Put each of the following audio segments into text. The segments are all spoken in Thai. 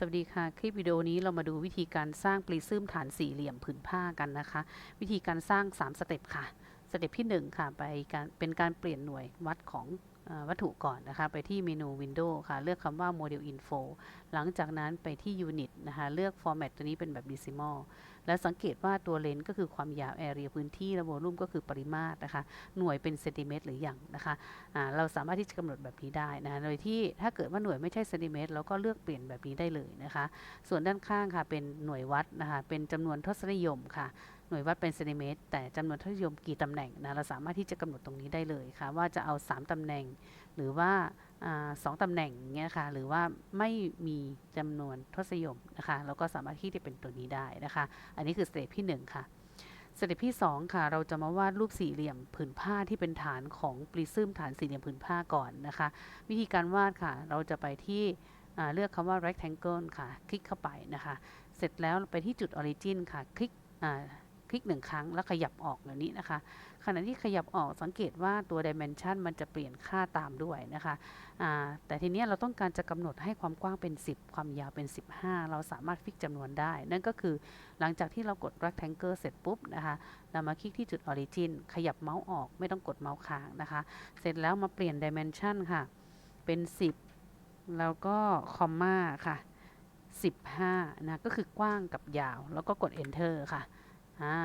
สวัสดีค่ะ คลิปวิดีโอนี้เรามาดูวิธีการสร้างปริซึมฐานสี่เหลี่ยมผืนผ้ากันนะคะ วิธีการสร้าง 3 สเต็ปค่ะ สเต็ปที่ 1 ค่ะ ไปการเป็นการเปลี่ยนหน่วยวัดของอวัตถุก่อนนะคะ ไปที่เมนู Windows ค่ะ เลือกคำว่า Model Info หลังจากนั้นไปที่ Unit นะคะ เลือก Format ตัวนี้เป็นแบบ Decimal และสังเกตว่าตัวเลนส์ก็คือความยาว Area พื้นที่ และ Volume ก็คือปริมาตรนะคะ หน่วยเป็นเซนติเมตรหรืออย่างนะคะอ่าเราสามารถที่จะกำหนดแบบนี้ได้นะโดยที่ถ้าเกิดว่าหน่วยไม่ใช่เซนติเมตรเราก็เลือกเปลี่ยนแบบนี้ได้เลยนะคะ ส่วนด้านข้างค่ะเป็นหน่วยวัดนะคะ เป็นจำนวนทศนิยมค่ะ หน่วยวัดเป็นเซนติเมตร แต่จำนวนทศนิยมกี่ตำแหน่งนะเราสามารถที่จะกำหนดตรงนี้ได้เลยค่ะว่าจะเอา 3ตำแหน่ง หรือว่าสองตำแหน่งอย่างเงี้ยค่ะหรือว่าไม่มีจำนวนทศนิยมนะคะเราก็สามารถที่จะเป็นตัวนี้ได้นะคะ อันนี้คือสเต็ปที่ 1 ค่ะสเต็ปที่ 2 ค่ะ เราจะมาวาดรูปสี่เหลี่ยมผืนผ้าที่เป็นฐานของปริซึมฐานสี่เหลี่ยมผืนผ้าก่อนนะคะ วิธีการวาดค่ะ เราจะไปที่เลือกคำว่า rectangle ค่ะ คลิกเข้าไปนะคะ เสร็จแล้วไปที่จุด origin ค่ะ คลิก คลิกหนึ่งครั้งแล้วขยับออกแบบนี้นะคะ ขณะที่ขยับออกสังเกตว่าตัว dimension มันจะเปลี่ยนค่าตามด้วยนะคะแต่ทีนี้เราต้องการจะกำหนดให้ความกว้างเป็น 10 ความยาวเป็น 15 เราสามารถฟิกจำนวนได้ นั่นก็คือหลังจากที่เรากด rectangle เสร็จปุ๊บนะคะเรามาคลิกที่จุด origin ขยับเมาส์ออกไม่ต้องกดเมาส์ค้างนะคะ เสร็จแล้วมาเปลี่ยน dimension ค่ะ เป็น 10 แล้วก็คอมมาค่ะ15นะก็คือกว้างกับยาว แล้วก็กด enter ค่ะ อ่า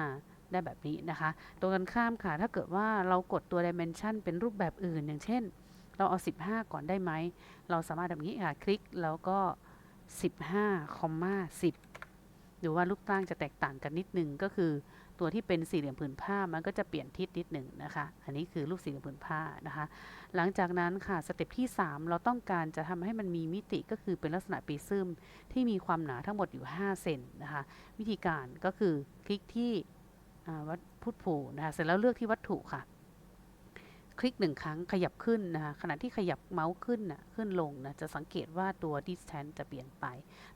ได้แบบนี้นะคะตรงกันข้ามค่ะ ถ้าเกิดว่าเรากดตัว dimension เป็นรูปแบบอื่น อย่างเช่น เราเอา 15 ก่อนได้ไหม เราสามารถแบบนี้ค่ะ คลิกแล้วก็ 15คอมมา10 หรือว่ารูปร่างจะแตกต่างกันนิดนึงก็คือ ตัวที่เป็นสี่เหลี่ยมผืนผ้ามันก็จะเปลี่ยนทิศนิดหนึ่งนะคะ อันนี้คือรูปสี่เหลี่ยมผืนผ้านะคะ หลังจากนั้นค่ะสเต็ปที่ 3 เราต้องการจะทำให้มันมีมิติก็คือเป็นลักษณะปริซึมที่มีความหนาทั้งหมดอยู่ 5 เซนนะคะ วิธีการก็คือคลิกที่วัดพุทธผูนะคะ เสร็จแล้วเลือกที่วัตถุค่ะ คลิกหนึ่งครั้งขยับขึ้นนะคะ ขณะที่ขยับเมาส์ขึ้นนะขึ้นลงนะ จะสังเกตว่าตัว distance จะเปลี่ยนไป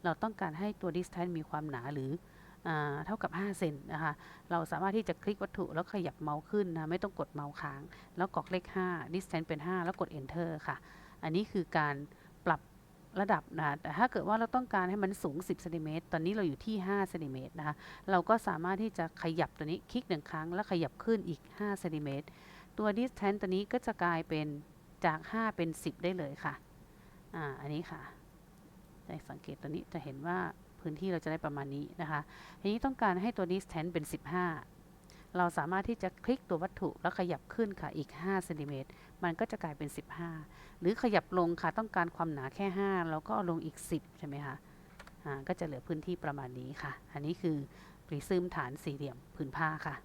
เราต้องการให้ตัว distance มีความหนาหรือ เท่ากับ 5 เซนนะคะ เราสามารถที่จะคลิกวัตถุแล้วขยับเมาส์ขึ้นนะไม่ต้องกดเมาส์ค้าง แล้วกรอกเลข 5 distance เป็น 5 แล้วกด enter ค่ะ อันนี้คือการปรับระดับนะคะแต่ถ้าเกิดว่าเราต้องการให้มันสูง 10เซนติเมตรตอนนี้เราอยู่ที่5เซนติเมตรนะคะ เราก็สามารถที่จะขยับตัวนี้คลิกหนึ่งครั้ง แล้วขยับขึ้นอีก5เซนติเมตรตัว distance ตัวนี้ก็จะกลายเป็นจาก 5 เป็น 10 ได้เลยค่ะ อ่า อันนี้ค่ะ สังเกตตัวนี้จะเห็นว่าพื้นที่เราจะได้ประมาณนี้นะคะทีนี้ต้องการให้ตัว distance เป็น 15 เราสามารถที่จะคลิกตัววัตถุแล้วขยับขึ้นค่ะอีก5เซนติเมตรมันก็จะกลายเป็น 15 หรือขยับลงค่ะต้องการความหนาแค่ 5 แล้วก็ลงอีก 10 ใช่ไหมคะอ่าก็จะเหลือพื้นที่ประมาณนี้ค่ะ อันนี้คือปริซึมฐานสี่เหลี่ยมผืนผ้าค่ะ